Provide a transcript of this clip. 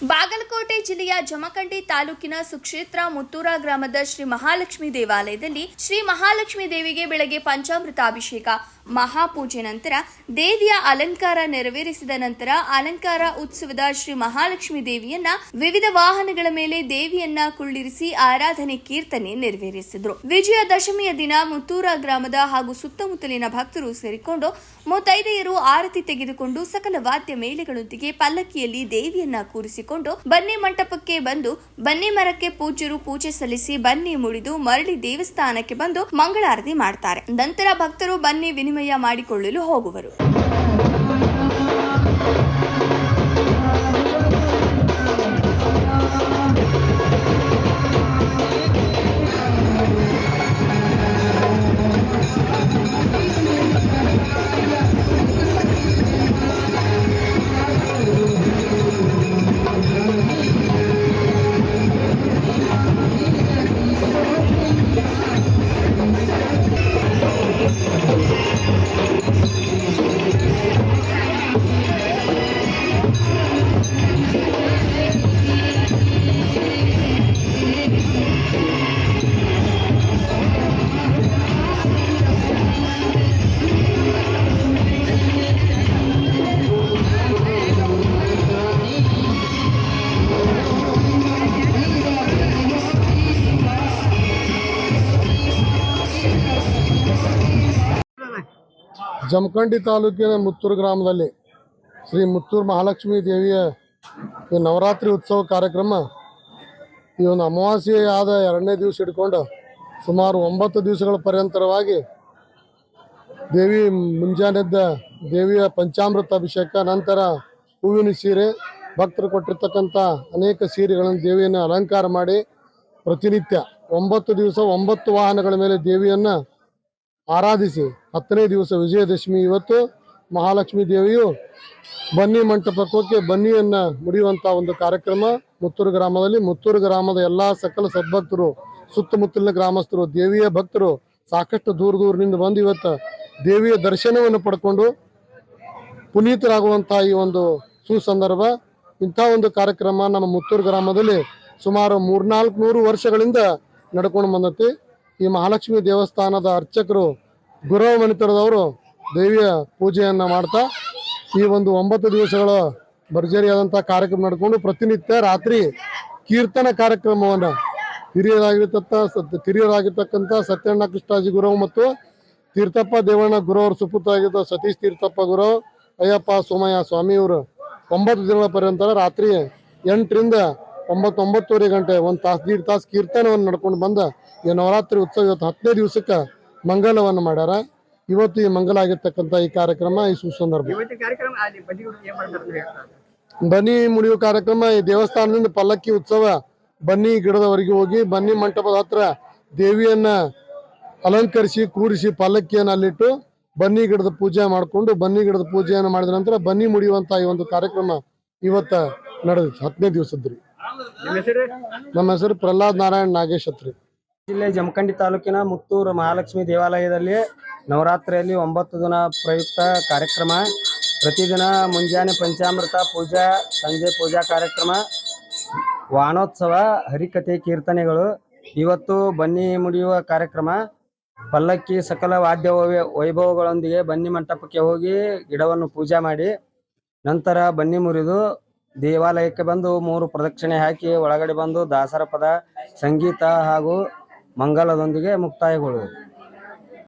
ಬಾಗಲಕೋಟೆ ಜಿಲ್ಲೆಯ ಜಮಖಂಡಿ ತಾಲೂಕಿನ ಸುಕ್ಷೇತ್ರ ಮುತ್ತೂರ ಗ್ರಾಮದ ಶ್ರೀ ಮಹಾಲಕ್ಷ್ಮಿ ದೇವಾಲಯದಲ್ಲಿ ಶ್ರೀ ಮಹಾಲಕ್ಷ್ಮಿ ದೇವಿಗೆ ಬೆಳಗ್ಗೆ ಪಂಚಾಮೃತ ಅಭಿಷೇಕ ಮಹಾಪೂಜೆ ನಂತರ ದೇವಿಯ ಅಲಂಕಾರ ನೆರವೇರಿಸಿದ ನಂತರ ಅಲಂಕಾರ ಉತ್ಸವದ ಶ್ರೀ ಮಹಾಲಕ್ಷ್ಮಿ ದೇವಿಯನ್ನ ವಿವಿಧ ವಾಹನಗಳ ಮೇಲೆ ದೇವಿಯನ್ನ ಕುಳ್ಳಿರಿಸಿ ಆರಾಧನೆ, ಕೀರ್ತನೆ ನೆರವೇರಿಸಿದ್ರು. ವಿಜಯದಶಮಿಯ ದಿನ ಮುತ್ತೂರ ಗ್ರಾಮದ ಹಾಗೂ ಸುತ್ತಮುತ್ತಲಿನ ಭಕ್ತರು ಸೇರಿಕೊಂಡು ಮೂವತ್ತೈದೆಯರು ಆರತಿ ತೆಗೆದುಕೊಂಡು ಸಕಲ ವಾದ್ಯ ಮೇಲೆಗಳೊಂದಿಗೆ ಪಲ್ಲಕ್ಕಿಯಲ್ಲಿ ದೇವಿಯನ್ನ ಕೂರಿಸಿಕೊಂಡು ಬನ್ನಿ ಮಂಟಪಕ್ಕೆ ಬಂದು ಬನ್ನಿ ಮರಕ್ಕೆ ಪೂಜ್ಯರು ಪೂಜೆ ಸಲ್ಲಿಸಿ ಬನ್ನಿ ಮುಡಿದು ಮರಳಿ ದೇವಸ್ಥಾನಕ್ಕೆ ಬಂದು ಮಂಗಳಾರತಿ ಮಾಡ್ತಾರೆ. ನಂತರ ಭಕ್ತರು ಬನ್ನಿ ವಿನಿಮಯ ಮಾಡಿಕೊಳ್ಳಲು ಹೋಗುವರು. ಜಮಖಂಡಿ ತಾಲೂಕಿನ ಮುತ್ತೂರು ಗ್ರಾಮದಲ್ಲಿ ಶ್ರೀ ಮುತ್ತೂರು ಮಹಾಲಕ್ಷ್ಮಿ ದೇವಿಯ ಈ ನವರಾತ್ರಿ ಉತ್ಸವ ಕಾರ್ಯಕ್ರಮ ಈ ಒಂದು ಅಮಾವಾಸ್ಯೆಯಾದ ಎರಡನೇ ದಿವಸ ಇಟ್ಕೊಂಡು ಸುಮಾರು ಒಂಬತ್ತು ದಿವಸಗಳ ಪರ್ಯಂತರವಾಗಿ ದೇವಿ ಮುಂಜಾನೆದ್ದ ದೇವಿಯ ಪಂಚಾಮೃತ ಅಭಿಷೇಕ, ನಂತರ ಹೂವಿನ ಸೀರೆ, ಭಕ್ತರು ಕೊಟ್ಟಿರ್ತಕ್ಕಂಥ ಅನೇಕ ಸೀರೆಗಳನ್ನು ದೇವಿಯನ್ನು ಅಲಂಕಾರ ಮಾಡಿ ಪ್ರತಿನಿತ್ಯ ಒಂಬತ್ತು ದಿವಸ ಒಂಬತ್ತು ವಾಹನಗಳ ಮೇಲೆ ದೇವಿಯನ್ನು ಆರಾಧಿಸಿ ಹತ್ತನೇ ದಿವಸ ವಿಜಯದಶಮಿ ಇವತ್ತು ಮಹಾಲಕ್ಷ್ಮಿ ದೇವಿಯು ಬನ್ನಿ ಮಂಟಪಕ್ಕೆ ಬನ್ನಿಯನ್ನು ಮುಡಿಯುವಂತ ಒಂದು ಕಾರ್ಯಕ್ರಮ. ಮುತ್ತೂರು ಗ್ರಾಮದಲ್ಲಿ ಮುತ್ತೂರು ಗ್ರಾಮದ ಎಲ್ಲಾ ಸಕಲ ಸದ್ಭಕ್ತರು, ಸುತ್ತಮುತ್ತಲಿನ ಗ್ರಾಮಸ್ಥರು, ದೇವಿಯ ಭಕ್ತರು ಸಾಕಷ್ಟು ದೂರ ದೂರದಿಂದ ಬಂದು ಇವತ್ತು ದೇವಿಯ ದರ್ಶನವನ್ನು ಪಡ್ಕೊಂಡು ಪುನೀತರಾಗುವಂಥ ಈ ಒಂದು ಸುಸಂದರ್ಭ. ಇಂಥ ಒಂದು ಕಾರ್ಯಕ್ರಮ ನಮ್ಮ ಮುತ್ತೂರು ಗ್ರಾಮದಲ್ಲಿ ಸುಮಾರು ಮೂರ್ನಾಲ್ಕು ನೂರು ವರ್ಷಗಳಿಂದ ನಡ್ಕೊಂಡು ಬಂದತಿ. ಈ ಮಹಾಲಕ್ಷ್ಮಿ ದೇವಸ್ಥಾನದ ಅರ್ಚಕರು ಗುರವ ಮಣಿತರದವರು ದೇವಿಯ ಪೂಜೆಯನ್ನು ಮಾಡ್ತಾ ಈ ಒಂದು ಒಂಬತ್ತು ದಿವಸಗಳ ಭರ್ಜರಿಯಾದಂಥ ಕಾರ್ಯಕ್ರಮ ನಡ್ಕೊಂಡು ಪ್ರತಿನಿತ್ಯ ರಾತ್ರಿ ಕೀರ್ತನ ಕಾರ್ಯಕ್ರಮವನ್ನು ಹಿರಿಯರಾಗಿರ್ತಕ್ಕ ಹಿರಿಯರಾಗಿರ್ತಕ್ಕಂಥ ಸತ್ಯಣ್ಣ ಕೃಷ್ಣಾಜಿ ಗುರು ಮತ್ತು ತೀರ್ಥಪ್ಪ ದೇವಣ್ಣ ಗುರವ್ರ ಸುಪುತ್ರ ಆಗಿದ್ದ ಸತೀಶ್ ತೀರ್ಥಪ್ಪ ಗುರು ಅಯ್ಯಪ್ಪ ಸೋಮಯ್ಯ ಸ್ವಾಮಿಯವರು ಒಂಬತ್ತು ದಿನಗಳ ಪರ್ಯಂತ ರಾತ್ರಿ ಎಂಟರಿಂದ ಒಂಬತ್ತು ಒಂಬತ್ತುವರೆ ಗಂಟೆ ಒಂದು ತಾಸು ದೀಡ್ ತಾಸು ಕೀರ್ತನವನ್ನು ನಡ್ಕೊಂಡು ಬಂದ ಈ ನವರಾತ್ರಿ ಉತ್ಸವ ಇವತ್ತು ಹತ್ತನೇ ದಿವಸಕ್ಕೆ ಮಂಗಲವನ್ನು ಮಾಡ್ಯಾರ. ಇವತ್ತು ಈ ಮಂಗಲ ಆಗಿರ್ತಕ್ಕಂಥ ಈ ಕಾರ್ಯಕ್ರಮ ಈ ಸುಸಂದರ್ಭ ಬನ್ನಿ ಮುಡಿಯುವ ಕಾರ್ಯಕ್ರಮ ಈ ದೇವಸ್ಥಾನದಿಂದ ಪಲ್ಲಕ್ಕಿ ಉತ್ಸವ. ಬನ್ನಿ ಗಿಡದವರೆಗೆ ಹೋಗಿ ಬನ್ನಿ ಮಂಟಪದ ಹತ್ರ ದೇವಿಯನ್ನ ಅಲಂಕರಿಸಿ ಕೂರಿಸಿ ಪಲ್ಲಕ್ಕಿಯನ್ನು ಅಲ್ಲಿಟ್ಟು ಬನ್ನಿ ಗಿಡದ ಪೂಜೆ ಮಾಡಿಕೊಂಡು ಬನ್ನಿ ಗಿಡದ ಪೂಜೆಯನ್ನು ಮಾಡಿದ ನಂತರ ಬನ್ನಿ ಮುಡಿಯುವಂತಹ ಈ ಒಂದು ಕಾರ್ಯಕ್ರಮ ಇವತ್ತ ನಡೆದಿತ್ತು ಹತ್ತನೇ ದಿವಸದ್ರಿ. ನಿಮ್ಮ ಹೆಸರು? ನಮ್ಮ ಹೆಸರು ಪ್ರಹ್ಲಾದ್ ನಾರಾಯಣ್ ನಾಗೇಶ್ ಅತ್ರಿ ಜಿಲ್ಲೆ ಜಮಖಂಡಿ ತಾಲೂಕಿನ ಮುತ್ತೂರು ಮಹಾಲಕ್ಷ್ಮಿ ದೇವಾಲಯದಲ್ಲಿ ನವರಾತ್ರಿಯಲ್ಲಿ ಒಂಬತ್ತು ದಿನ ಪ್ರಯುಕ್ತ ಕಾರ್ಯಕ್ರಮ ಪ್ರತಿದಿನ ಮುಂಜಾನೆ ಪಂಚಾಮೃತ ಪೂಜಾ ಸಂಜೆ ಪೂಜಾ ಕಾರ್ಯಕ್ರಮ ವಾಣೋತ್ಸವ ಹರಿಕಥೆ ಕೀರ್ತನೆಗಳು ಇವತ್ತು ಬನ್ನಿ ಮುಡಿಯುವ ಕಾರ್ಯಕ್ರಮ ಪಲ್ಲಕ್ಕಿ ಸಕಲ ವಾದ್ಯ ವೈಭವಗಳೊಂದಿಗೆ ಬನ್ನಿ ಮಂಟಪಕ್ಕೆ ಹೋಗಿ ಗಿಡವನ್ನು ಪೂಜೆ ಮಾಡಿ ನಂತರ ಬನ್ನಿ ಮುರಿದು ದೇವಾಲಯಕ್ಕೆ ಬಂದು ಮೂರು ಪ್ರದಕ್ಷಿಣೆ ಹಾಕಿ ಒಳಗಡೆ ಬಂದು ದಾಸರ ಪದ ಸಂಗೀತ ಹಾಗೂ ಮಂಗಲದೊಂದಿಗೆ ಮುಕ್ತಾಯಗೊಳ್ಳುವುದು.